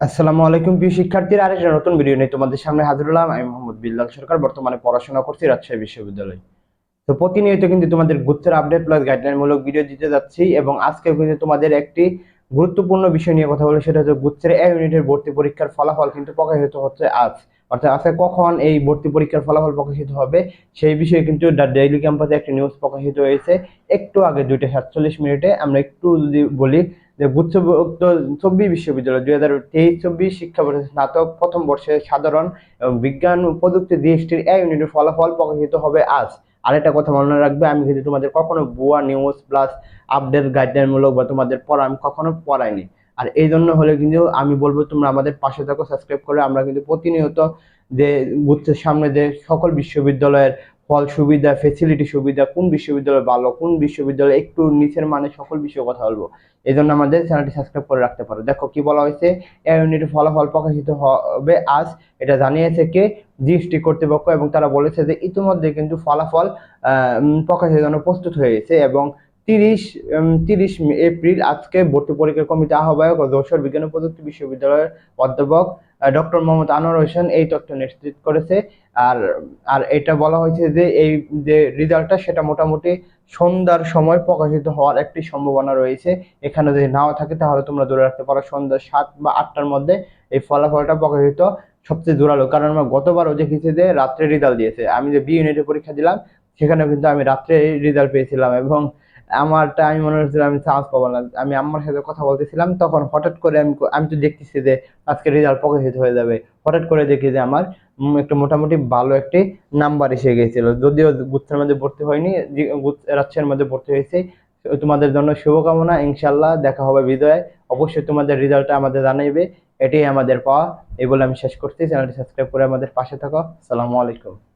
আসসালামু আলাইকুম প্রিয় শিক্ষার্থীরা, আরেকটা নতুন ভিডিও নিয়ে তোমাদের সামনে হাজির হলাম। আমি মোহাম্মদ বিল্লাল সরকার, বর্তমানে পড়াশোনা করছি রাজশাহী বিশ্ববিদ্যালয়। তো প্রতিনিয়ত কিন্তু তোমাদের গুচ্ছের আপডেট প্লাস গাইডলাইন মূলক ভিডিও দিতে যাচ্ছি এবং আজকে কিন্তু তোমাদের একটি গুরুত্বপূর্ণ বিষয় নিয়ে কথা বলে সেটা হচ্ছে গুচ্ছের এ ইউনিটের ভর্তি পরীক্ষার ফলাফল কিন্তু প্রকাশিত হচ্ছে আজ। অর্থাৎ আজকে কখন এই ভর্তি পরীক্ষার ফলাফল প্রকাশিত হবে, সেই বিষয়ে কিন্তু ডেইলি ক্যাম্পাসে একটি নিউজ প্রকাশিত হয়েছে। একটু আগে দুইটা সাতচল্লিশ মিনিটে আমরা একটু যদি বলি যে গুচ্ছভুক্ত চব্বিশ বিশ্ববিদ্যালয় দুই হাজার তেইশ চব্বিশ শিক্ষাবর্ষে স্নাতক প্রথম বর্ষে সাধারণ এবং বিজ্ঞান প্রযুক্তি জিএসটির এ ইউনিটের ফলাফল প্রকাশিত হবে আজ। আরেকটা কথা মনে রাখবে, আমি কিন্তু তোমাদের কখনো ভুয়া নিউজ প্লাস আপডেট গাইডলাইন মূলক বা তোমাদের পড়া আমি কখনো পড়াইনি। আর এই জন্য হলে কিন্তু আমি বলব তোমরা আমাদের পাশে থাকো সাবস্ক্রাইব করে। আমরা কিন্তু প্রতিনিয়ত যে গুচ্ছের সামনে যে সকল বিশ্ববিদ্যালয়ের ফল সুবিধা ফেসিলিটি সুবিধা, কোন বিশ্ববিদ্যালয় ভালো, কোন বিশ্ববিদ্যালয় একটু নিচের মানে সকল বিষয়ে কথা বলব। এই জন্য আমাদের চ্যানেলটি সাবস্ক্রাইব করে রাখতে পারো। দেখো কি বলা হয়েছে? এ ইউনিটের ফলাফল প্রকাশিত হবে আজ। এটা জানিয়েছে কে? জিএসটি কর্তৃপক্ষ এবং তারা বলেছে যে ইতিমধ্যে কিন্তু ফলাফল প্রকাশের জন্য প্রস্তুত হয়েছে এবং তিরিশ তিরিশ এপ্রিল আজকে ভর্তি পরীক্ষা কমিটি আহ্বায়ক ও যশোর বিজ্ঞান প্রযুক্তি বিশ্ববিদ্যালয়ের অধ্যাপক ডক্টর মোহাম্মদ আনোয়ার হোসেন এই তথ্য নিশ্চিত করেছে। আর আর এটা বলা হয়েছে যে এই যে রেজাল্টটা সেটা মোটামুটি সন্ধ্যার সময় প্রকাশিত হওয়ার একটি সম্ভাবনা রয়েছে। এখানে যদি নাও থাকে তাহলে তোমরা ধরে রাখতে পারো সন্ধ্যা সাত বা আটটার মধ্যে এই ফলাফলটা প্রকাশিত সবচেয়ে জোরালো। কারণ আমরা গতবারও দেখেছি যে রাত্রে রেজাল্ট দিয়েছে। আমি যে বি ইউনিটের পরীক্ষা দিলাম, সেখানেও কিন্তু আমি রাত্রে রেজাল্ট পেয়েছিলাম এবং আমারটা আমি মনে হচ্ছিল আমি চান্স পাবো না। আমি আম্মার সাথে কথা বলতেছিলাম, তখন হঠাৎ করে আমি আমি তো দেখতেছি যে আজকে রেজাল্ট প্রকাশিত হয়ে যাবে। হঠাৎ করে দেখি যে আমার একটা মোটামুটি ভালো একটি নাম্বার এসে গিয়েছিল যদিও গুচ্ছের মধ্যে ভর্তি হয়নি রাজশাহীর মধ্যে ভর্তি হয়েছে। তোমাদের জন্য শুভকামনা ইনশাল্লাহ দেখা হবে বিদয়ে। অবশ্যই তোমাদের রেজাল্টটা আমাদের জানাইবে। এটাই আমাদের পাওয়া। এই বলে আমি শেষ করছি। চ্যানেলটি সাবস্ক্রাইব করে আমাদের পাশে থাকো। আসসালামু আলাইকুম।